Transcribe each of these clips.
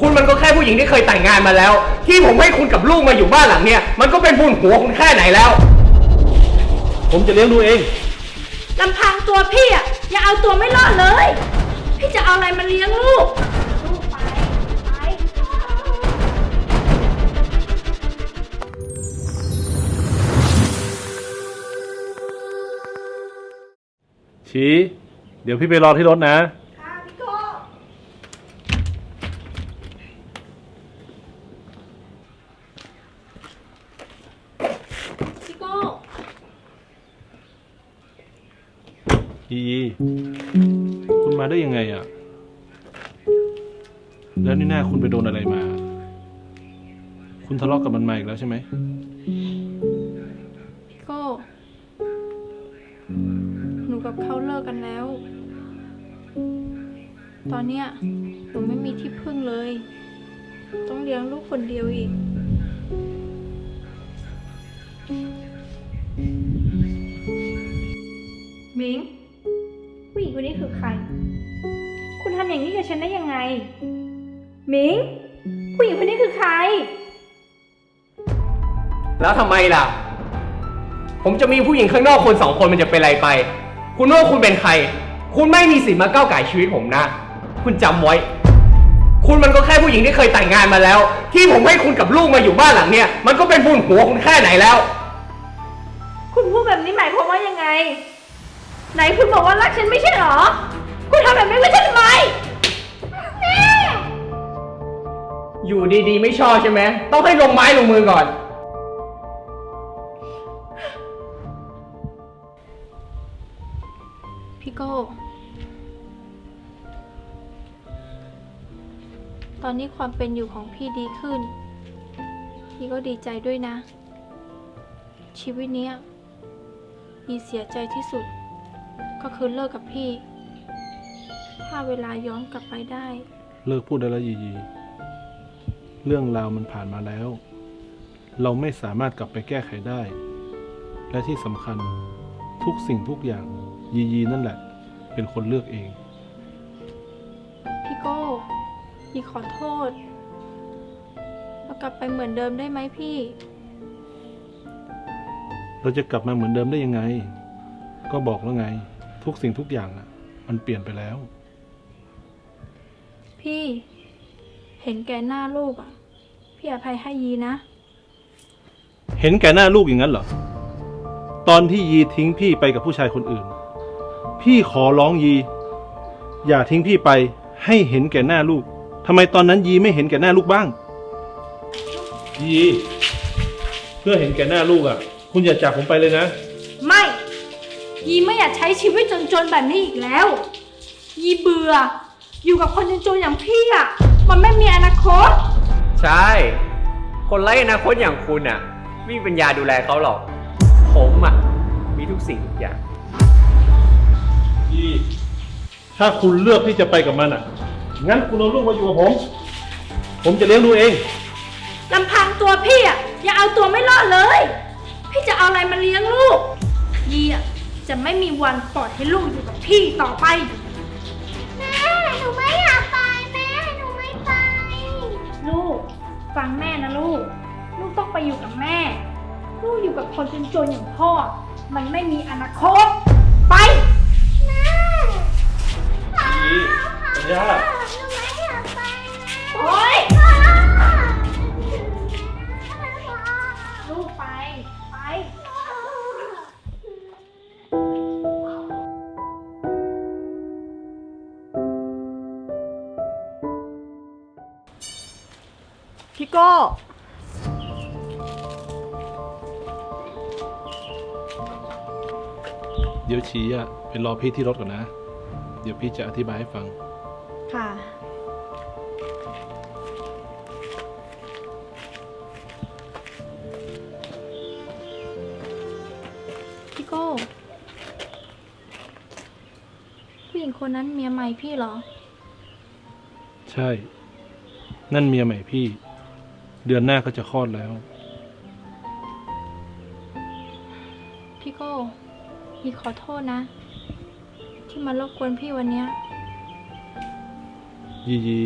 คุณมันก็แค่ผู้หญิงที่เคยแต่งงานมาแล้ว ที่ผมให้คุณกับลูกมาอยู่บ้านหลังเนี้ยมันก็เป็นบุญหัวคุณแค่ไหนแล้ว ผมจะเลี้ยงดูเอง ลำพังตัวพี่อะยังเอาตัวไม่รอดเลย พี่จะเอาอะไรมาเลี้ยงลูก ลูกไป ไป ชี้ เดี๋ยวพี่ไปรอที่รถนะ ค่ะพี่โก้ พี่โก้ ยีคุณมาได้ยังไงอะ แล้วนี่หน้าคุณไปโดนอะไรมา คุณทะเลาะกับมันมาอีกแล้วใช่ไหม พี่โก้ หนูกับเขาเลิกกันแล้ว ตอนเนี้ยหนูไม่มีที่พึ่งเลย ต้องเลี้ยงลูกคนเดียวอีก มิงผู้หญิง คนนี้คือใคร คุณทำอย่างนี้กับฉันได้ยังไง มิง ผู้หญิงคนนี้คือใคร แล้วทำไมล่ะ ผมจะมีผู้หญิงข้างนอกคนสองคนมันจะเป็นไรไป คุณว่าคุณเป็นใคร คุณไม่มีสิทธิ์มาก้าวไก่ายชีวิตผมนะ คุณจำไว้ คุณมันก็แค่ผู้หญิงที่เคยแต่งงานมาแล้ว ที่ผมให้คุณกับลูกมาอยู่บ้านหลังเนี้ยมันก็เป็นบุญหัวคุณแค่ไหนแล้ว คุณพูดแบบนี้หมายความว่ายังไง ไหนคุณบอกว่ารักฉันไม่ใช่เหรอ คุณทำแบบนี้กับฉันทำไมแม่อยู่ดีๆ ไม่ชอบใช่ไหม ต้องให้ลงไม้ลงมือก่อน พี่โก้ ตอนนี้ความเป็นอยู่ของพี่ดีขึ้น พี่ก็ดีใจด้วยนะ ชีวิตเนี้ยพี่เสียใจที่สุด ก็คือเลิกกับพี่ ถ้าเวลาย้อนกลับไปได้ เลิกพูดได้แล้วยียี เรื่องราวมันผ่านมาแล้ว เราไม่สามารถกลับไปแก้ไขได้ และที่สำคัญทุกสิ่งทุกอย่างยียีนั่นแหละ เป็นคนเลือกเอง พี่โก้พี่ขอโทษเรากลับไปเหมือนเดิมได้ไหมพี่ เราจะกลับมาเหมือนเดิมได้ยังไง ก็บอกแล้วไง ทุกสิ่งทุกอย่างอะมันเปลี่ยนไปแล้ว พี่เห็นแก่หน้าลูกอะ พี่อภัยให้ยีนะ เห็นแก่หน้าลูกอย่างนั้นเหรอ ตอนที่ยีทิ้งพี่ไปกับผู้ชายคนอื่น พี่ขอร้องยี อย่าทิ้งพี่ไปให้เห็นแก่หน้าลูกทำไมตอนนั้นยีไม่เห็นแก่หน้าลูกบ้าง ยี เพื่อเห็นแก่หน้าลูกอะ คุณอย่าจากผมไปเลยนะ ไม่ ยีไม่อยากใช้ชีวิตจนๆแบบนี้อีกแล้ว ยีเบื่อ อยู่กับคนจนๆอย่างพี่อะมันไม่มีอนาคต ใช่ คนไร้อนาคตอย่างคุณอะ ไม่มีปัญญาดูแลเขาหรอก ผมอะ มีทุกสิ่งทุกอย่างยีถ้าคุณเลือกที่จะไปกับมันอะ งั้นคุณเอาลูกมาอยู่กับผม ผมจะเลี้ยงดูเอง ลำพังตัวพี่อะยังเอาตัวไม่รอดเลย พี่จะเอาอะไรมาเลี้ยงลูก ยีอะ จะไม่มีวันปล่อยให้ลูกอยู่กับพี่ต่อไป แม่หนูไม่อยากไปแม่หนูไม่ไป ลูก ฟังแม่นะลูก ลูกต้องไปอยู่กับแม่ ลูกอยู่กับคนจนๆอย่างพ่อ มันไม่มีอนาคต ไป แม่ยีปัญญา พี่โก้ เดี๋ยวชี้อะไปรอพี่ที่รถก่อนนะ เดี๋ยวพี่จะอธิบายให้ฟัง ค่ะ พี่โก้ ผู้หญิงคนนั้นเมียใหม่พี่เหรอ ใช่ นั่นเมียใหม่พี่ เดือนหน้าก็จะคลอดแล้ว พี่โก้พี่ขอโทษนะ ที่มารบกวนพี่วันเนี้ย ยียี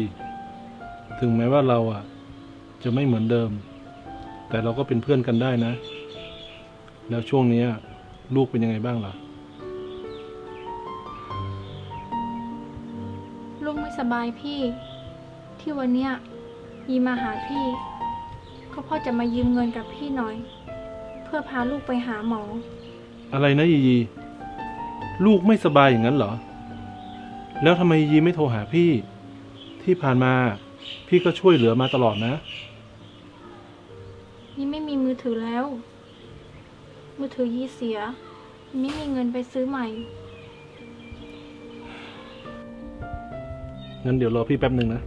ถึงแม้ว่าเราอะ จะไม่เหมือนเดิม แต่เราก็เป็นเพื่อนกันได้นะ แล้วช่วงเนี้ย ลูกเป็นยังไงบ้างล่ะ ลูกไม่สบายพี่ ที่วันเนี้ยยีมาหาพี่ ก็เพ่อจะมายืมเงินกับพี่หน่อย เพื่อพาลูกไปหาหมอ อะไรนะยียีลูกไม่สบายอย่างนั้นเหรอ แล้วทำไมยียีไม่โทรหาพี่ ที่ผ่านมาพี่ก็ช่วยเหลือมาตลอดนะยี่ไม่มีมือถือแล้ว มือถือยี่เสียยี่ไม่มีเงินไปซื้อใหม่ งั้นเดี๋ยวรอพี่แป๊บหนึ่งนะ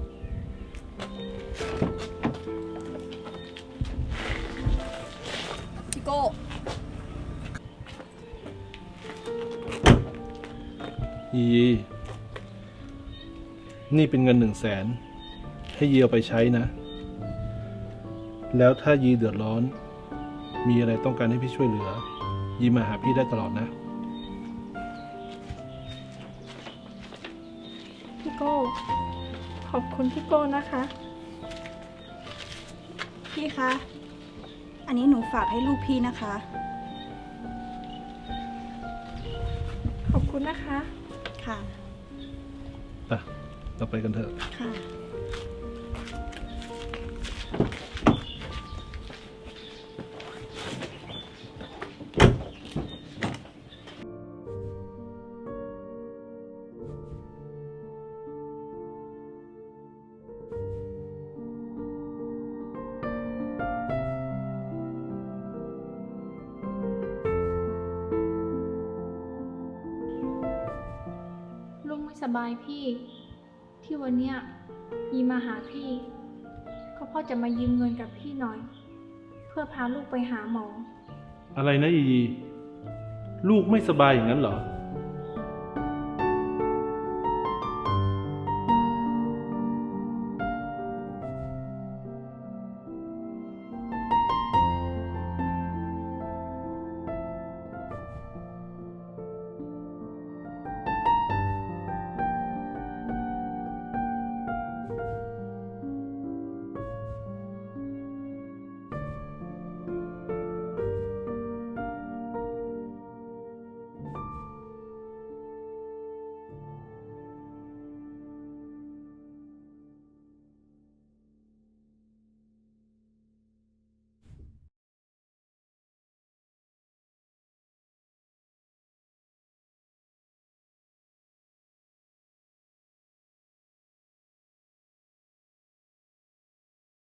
ยียีนี่เป็นเงินหนึ่งแสนให้ยีเอาไปใช้นะ แล้วถ้ายีเดือดร้อน มีอะไรต้องการให้พี่ช่วยเหลือ ยีมาหาพี่ได้ตลอดนะ พี่โก้ ขอบคุณพี่โก้นะคะ พี่คะ อันนี้หนูฝากให้ลูกพี่นะคะ ขอบคุณนะคะ ค่ะไปเราไปกันเถอะ ค่ะ บายพี่ ที่วันเนี้ยยีมาหาพี่ก็พ่อจะมายืมเงินกับพี่หน่อย เพื่อพาลูกไปหาหมอ อะไรนะยีลูกไม่สบายอย่างนั้นเหรอ